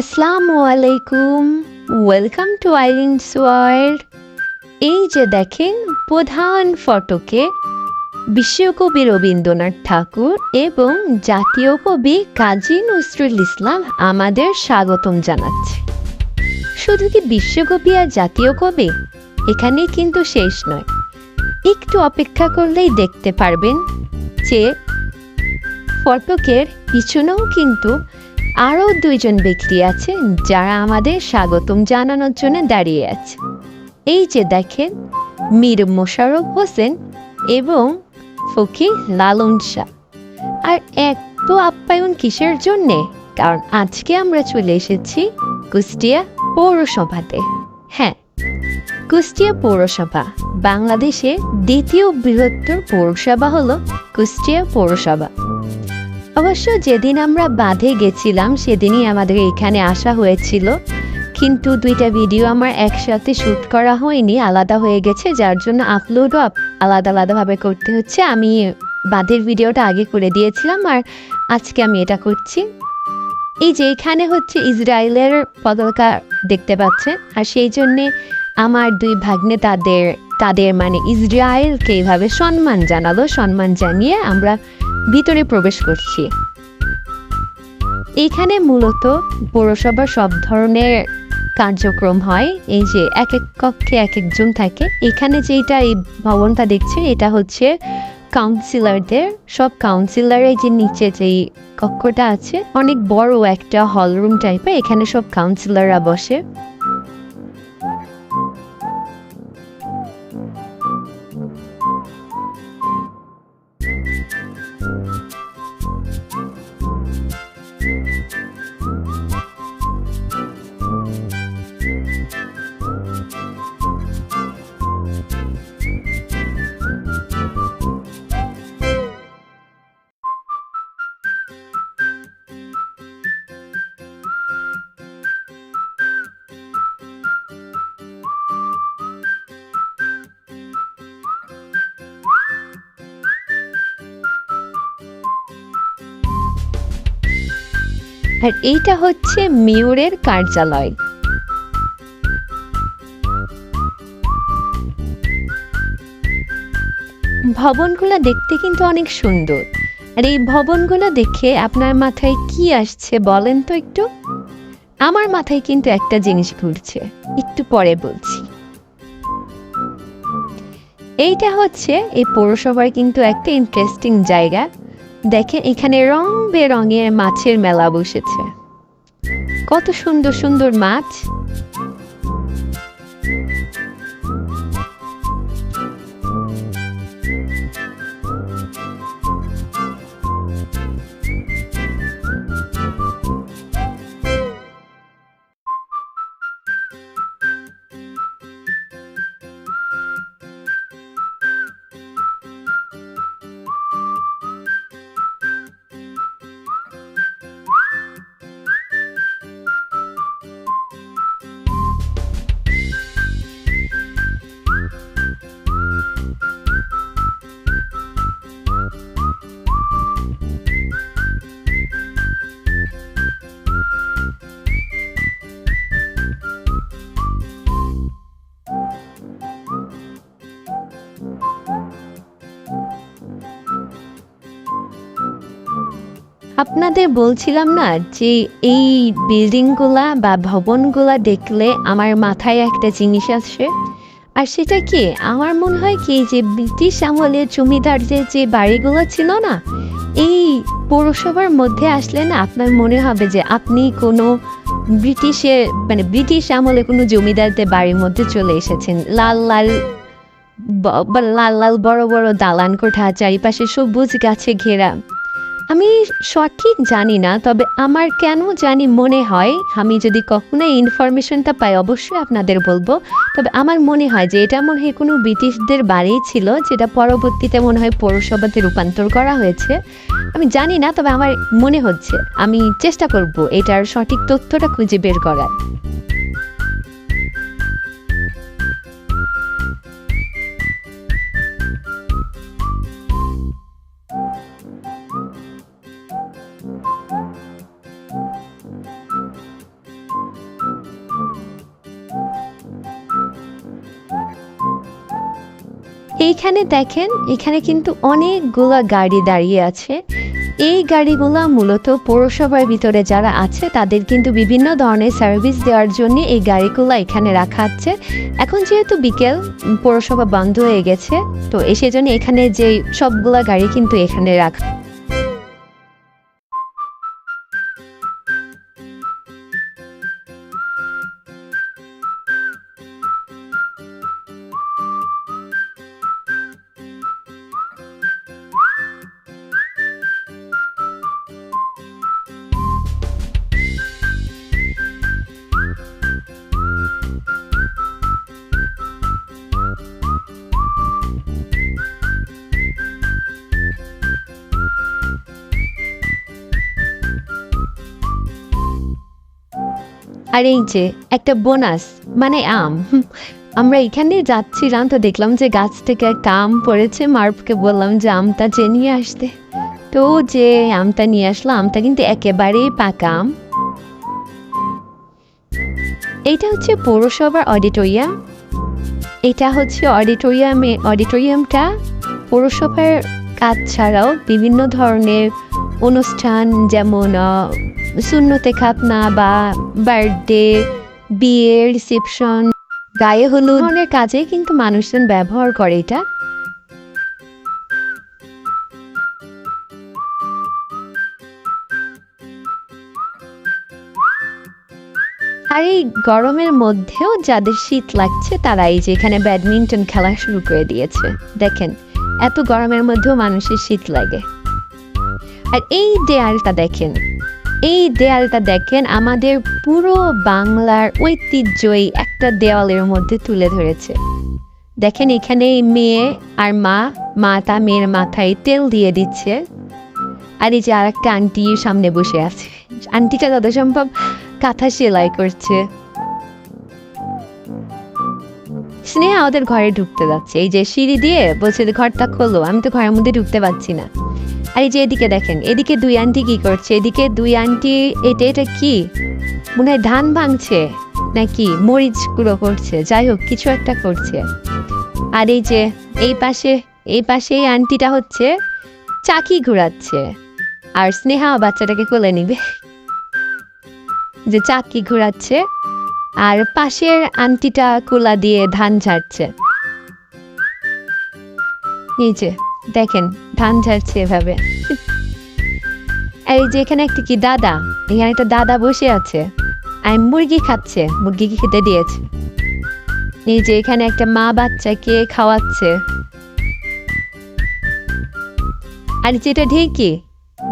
আসসালামু আলাইকুম। Welcome to আইরিনস world এই যে দেখেন, প্রধান ফটকে বিশ্বকবি রবীন্দ্রনাথ ঠাকুর এবং জাতীয় কবি কাজী নজরুল ইসলাম আমাদের স্বাগতম জানাচ্ছে। শুধু কি বিশ্বকবি আর জাতীয় কবি? এখানে কিন্তু শেষ নয়। একটু অপেক্ষা করলেই দেখতে পারবেন যে ফটকের পিছনেও কিন্তু আরও দুইজন ব্যক্তি আছে যারা আমাদের স্বাগতম জানানোর জন্য দাঁড়িয়ে আছে। এই যে দেখেন, মীর মোশাররফ হোসেন এবং ফকির লালন শাহ। আর এক তো আপ্যায়ন কিসের জন্যে? কারণ আজকে আমরা চলে এসেছি কুষ্টিয়া পৌরসভাতে। হ্যাঁ কুষ্টিয়া পৌরসভা বাংলাদেশে দ্বিতীয় বৃহত্তর পৌরসভা হলো কুষ্টিয়া পৌরসভা। অবশ্য যেদিন আমরা বাঁধে গেছিলাম, সেদিনই আমাদের এখানে আসা হয়েছিল। কিন্তু দুইটা ভিডিও আমার একসাথে শ্যুট করা হয়নি, আলাদা হয়ে গেছে, যার জন্য আপলোডও আলাদা আলাদাভাবে করতে হচ্ছে। আমি বাঁধের ভিডিওটা আগে করে দিয়েছিলাম আর আজকে আমি এটা করছি। এই যে এখানে হচ্ছে ইসরায়েলের পতাকা দেখতে পাচ্ছেন, আর সেই জন্যে আমার দুই ভাগ্নে তাদের তাদের মানে ইসরায়েলকে এইভাবে সম্মান জানালো, সম্মান জানিয়ে আমরা ভিতরে প্রবেশ করছি। এখানে মূলত পৌরসভার সব ধরনের কার্যক্রম হয়। এই যে এক এক কক্ষে এক একজন থাকে। এখানে যেটা এই ভবনটা দেখছে এটা হচ্ছে কাউন্সিলরদের। সব কাউন্সিলরের যে নিচে যেই কক্ষটা আছে, অনেক বড় একটা হল রুম টাইপের। এখানে সব কাউন্সিলররা বসে। আর এইটা হচ্ছে মেয়রের কার্যালয়। ভবনগুলো দেখতে কিন্তু অনেক সুন্দর। আর এই ভবনগুলো দেখে আপনার মাথায় কি আসছে বলেন তো একটু? আমার মাথায় কিন্তু একটা জিনিস ঘুরছে, একটু পরে বলছি। এইটা হচ্ছে এই পৌরসভার কিন্তু একটা ইন্টারেস্টিং জায়গা। দেখেন এখানে রং বেরঙের মাছের মেলা বসেছে। কত সুন্দর সুন্দর মাছ। আপনাদের বলছিলাম না যে এই বিল্ডিংগুলা বা ভবনগুলা দেখলে আমার মাথায় একটা জিনিস আসে? আর সেটা কি? আমার মনে হয় কি যে ব্রিটিশ আমলের জমিদারদের যে বাড়িগুলো ছিল না, এই পৌরসভার মধ্যে আসলে না আপনার মনে হবে যে আপনি কোনো ব্রিটিশের মানে ব্রিটিশ আমলে কোনো জমিদারদের বাড়ির মধ্যে চলে এসেছেন। লাল লাল লাল লাল বড় বড় দালান কোঠা, চারিপাশে সবুজ গাছে ঘেরা। আমি সঠিক জানি না, তবে আমার কেন জানি মনে হয়, আমি যদি কখনো এই ইনফরমেশনটা পাই, অবশ্যই আপনাদের বলব। তবে আমার মনে হয় যে এটা মনে হয় কোনো ব্রিটিশদের বাড়ি ছিল, যেটা পরবর্তীতে মনে হয় পৌরসভাতে রূপান্তর করা হয়েছে। আমি জানি না, তবে আমার মনে হচ্ছে। আমি চেষ্টা করব এটার সঠিক তথ্যটা খুঁজে বের করার। এইখানে দেখেন, এখানে কিন্তু অনেকগুলা গাড়ি দাঁড়িয়ে আছে। এই গাড়িগুলা মূলত পৌরসভার ভিতরে যারা আছে, তাদের কিন্তু বিভিন্ন ধরনের সার্ভিস দেওয়ার জন্য এই গাড়িগুলো এখানে রাখা আছে। এখন যেহেতু বিকেল, পৌরসভা বন্ধ হয়ে গেছে, তো সেজন্য এখানে যে সবগুলা গাড়ি কিন্তু এখানে রাখা আর এই যে, একটা বোনাস মানে আম। আমরা এখানে যাচ্ছিলাম তো দেখলাম যে গাছ থেকে একটা আম পড়েছে। মার্পকে বললাম যে আমটা যে নিয়ে আসতে। তো যে আমটা নিয়ে আসলো, আমটা কিন্তু একেবারেই পাকা আম। এইটা হচ্ছে পৌরসভার অডিটোরিয়াম। এটা হচ্ছে অডিটোরিয়ামে, অডিটোরিয়ামটা পৌরসভার কাজ ছাড়াও বিভিন্ন ধরনের অনুষ্ঠান, যেমন শূন্যতে খাতনা বা বার্থডে বিয়ে রিসেপশন গায়ে হলুদ ধরনের কাজে কিন্তু মানুষজন ব্যবহার করে এটা। আর এই গরমের মধ্যেও যাদের শীত লাগছে তারা এই যে এখানে ব্যাডমিন্টন খেলা শুরু করে দিয়েছে। দেখেন, এত গরমের মধ্যেও মানুষের শীত লাগে। আর এই দেয়ালটা দেখেন এই দেয়ালটা দেখেন, আমাদের পুরো বাংলার ঐতিহ্যই একটা দেওয়ালের মধ্যে তুলে ধরেছে। দেখেন এখানে মেয়ে আর মা মা তা মেয়ের মাথায় তেল দিয়ে দিচ্ছে। আর এই যে আর একটা আন্টি সামনে বসে আছে। আন্টিটা যত সম্ভব কাঁথা সেলাই করছে। স্নেহা ওদের ঘরে ঢুকতে যাচ্ছে। এই যে সিঁড়ি দিয়ে বলছে, ঘরটা খোলো। আমি তো ঘরের মধ্যে ঢুকতে পারছি না। আর এই যে এদিকে দেখেন, এদিকে দুই আন্টি কি করছে? এদিকে দুই আন্টি, এটা এটা কি? মনে হয় ধান ভাঙছে নাকি মরিচ গুঁড়ো করছে? যাই হোক, কিছু একটা করছে। আর এই যে, এই পাশে এই পাশে এই আন্টিটা হচ্ছে চাকি ঘোরাচ্ছে। আর স্নেহা বাচ্চাটাকে কোলে নিবে। যে চাকি ঘোরাচ্ছে, আর পাশের আন্টিটা কোলা দিয়ে ধান ঝাড়ছে। যে দেখেন, ধান ঝাড়ছে এভাবে। এই যে এখানে একটা কি দাদা? এখানে একটা দাদা বসে আছে। আর মুরগি খাচ্ছে মুরগিকে খেতে দিয়েছে? এই যে এখানে একটা মা বাচ্চাকে খাওয়াচ্ছে। আর যেটা ঢেঁকি?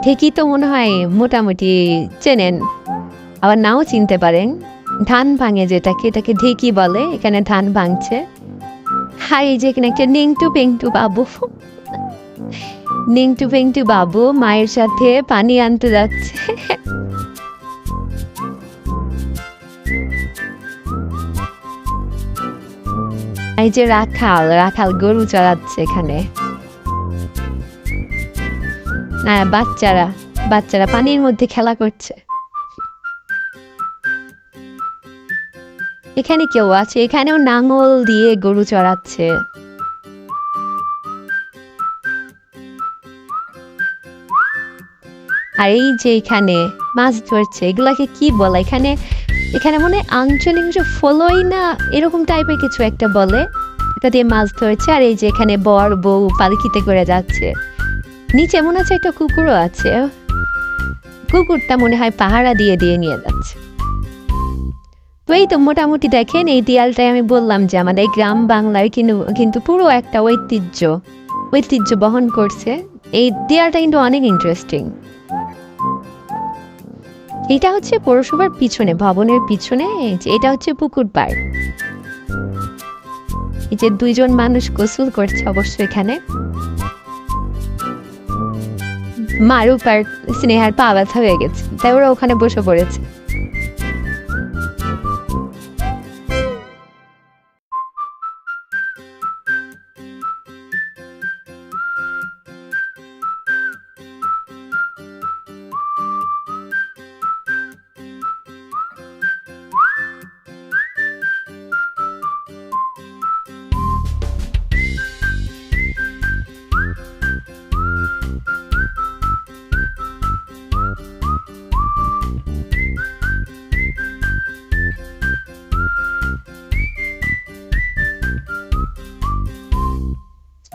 ঢেঁকি তো মনে হয় মোটামুটি চেনেন। আবার নাও চিনতে পারেন। ধান ভাঙে যেটাকে, এটাকে ঢেঁকি বলে। এখানে ধান ভাঙছে। হাই যে এখানে একটা নেংটু পেংটু বাবু। নেংটু পেংটু বাবু মায়ের সাথে পানি আনতে যাচ্ছে। এই যে রাখাল রাখাল গরু চড়াচ্ছে এখানে। না, বাচ্চারা বাচ্চারা পানির মধ্যে খেলা করছে। এখানে কেউ আছে? এখানেও নাঙল দিয়ে গরু চড়াচ্ছে। আর এই যে এখানে মাছ ধরছে, এগুলাকে কি বলে? এখানে এখানে মনে আঞ্চলিক যে ফলোই না, এরকম টাইপের কিছু একটা বলে। এটা দিয়ে মাছ ধরছে আর এই যে এখানে বর, বউ পালকিতে করে যাচ্ছে। নিচে মনে হচ্ছে একটা কুকুরও আছে। কুকুরটা মনে হয় পাহারা দিয়ে দিয়ে নিয়ে যাচ্ছে। তো এই তো মোটামুটি দেখেন, এই দেয়ালটাই আমি বললাম যে আমাদের গ্রাম বাংলার কিন্তু কিন্তু পুরো একটা ঐতিহ্য ঐতিহ্য বহন করছে। এই দেয়ালটা কিন্তু অনেক ইন্টারেস্টিং এটা হচ্ছে পৌরসভার পিছনে, ভবনের পিছনে এটা হচ্ছে পুকুর পাড়। এই যে দুইজন মানুষ গোসল করছে অবশ্য এখানে। মারু আর স্নেহার পা ব্যথা হয়ে গেছে, তাই ওরা ওখানে বসে পড়েছে।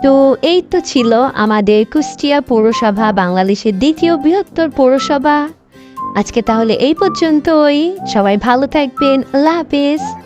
তো এই তো ছিল আমাদের কুষ্টিয়া পৌরসভা, বাংলাদেশের দ্বিতীয় বৃহত্তর পৌরসভা। আজকে তাহলে এই পর্যন্তই। সবাই ভালো থাকবেন। আল্লাহ হাফেজ।